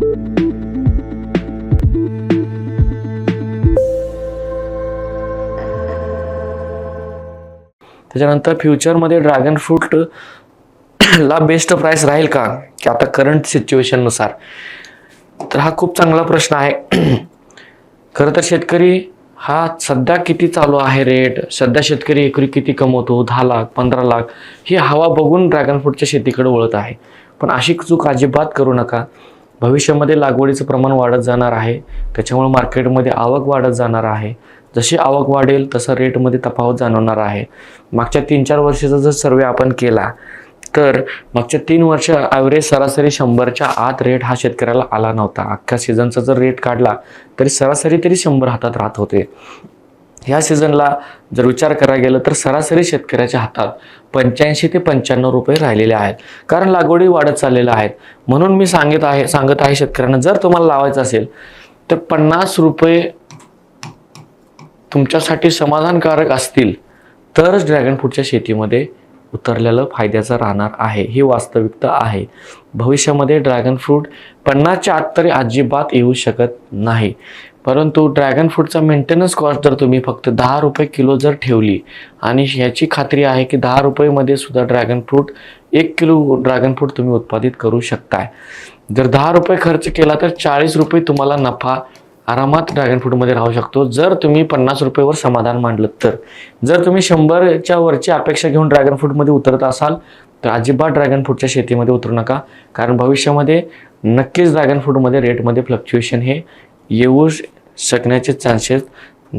त्याच्यानंतर फ्युचरमध्ये dragon fruit ला बेस्ट प्राइस राहील का? की आता करंट सिच्युएशननुसार तर हा खूप चांगला प्रश्न आहे. खरं तर शेतकरी हा सध्या किती चालू आहे रेट सध्या शेतकरी एकरी किती कमवतो? दहा लाख पंधरा लाख? ही हवा बघून ड्रॅगन फ्रूटच्या शेतीकडे वळत आहे. पण अशी चूक अजिबात करू नका. भविष्यामध्ये लागवडीचं प्रमाण वाढत जाणार आहे. त्याच्यामुळे मार्केटमध्ये आवक वाढत जाणार आहे. जशी आवक वाढेल तसं रेटमध्ये तफावत जाणवणार आहे. मागच्या तीन चार वर्षाचा जर सर्वे आपण केला तर मागच्या तीन वर्ष ॲव्हरेज सरासरी शंभरच्या आत रेट हा शेतकऱ्याला आला नव्हता. अख्ख्या सीझनचा जर रेट काढला तरी सरासरी तरी शंभर हातात राहत होते. ह्या सीझनला जर विचार करायला गेलं तर सरासरी शेतकऱ्याच्या हातात पंच्याऐंशी ते पंच्याण्णव रुपये राहिलेले आहेत. कारण लागवडी वाढत चाललेल्या आहेत. म्हणून मी सांगत आहे सांगत आहे शेतकऱ्यांना जर तुम्हाला लावायचं असेल तर पन्नास रुपये तुमच्यासाठी समाधानकारक असतील. तरच ड्रॅगन फ्रूटच्या शेतीमध्ये उतरलेलं फायद्याचं राहणार आहे ही वास्तविकता आहे. भविष्यामध्ये ड्रॅगन फ्रूट पन्नासच्या आत तरी अजिबात येऊ शकत नाही. परंतु ड्रॅगन फ्रूटचा मेंटेनन्स कॉस्ट जर तुम्ही फक्त दहा रुपये किलो जर ठेवली आणि ह्याची खात्री आहे की दहा रुपयेमध्ये सुद्धा ड्रॅगन फ्रूट एक किलो ड्रॅगन फ्रूट तुम्ही उत्पादित करू शकताय. जर दहा रुपये खर्च केला तर चाळीस रुपये तुम्हाला नफा आरामात ड्रॅगन फ्रूटमध्ये राहू शकतो. जर तुम्ही पन्नास रुपयेवर समाधान मांडलं तर. जर तुम्ही शंभरच्या वरची अपेक्षा घेऊन ड्रॅगन फ्रूटमध्ये उतरत असाल तर अजिबात ड्रॅगन फ्रूटच्या शेतीमध्ये उतरू नका. कारण भविष्यामध्ये नक्कीच ड्रॅगन फ्रूटमध्ये रेटमध्ये फ्लक्च्युएशन हे येऊ शकण्याचे चान्सेस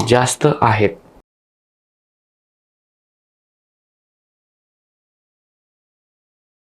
जास्त आहेत.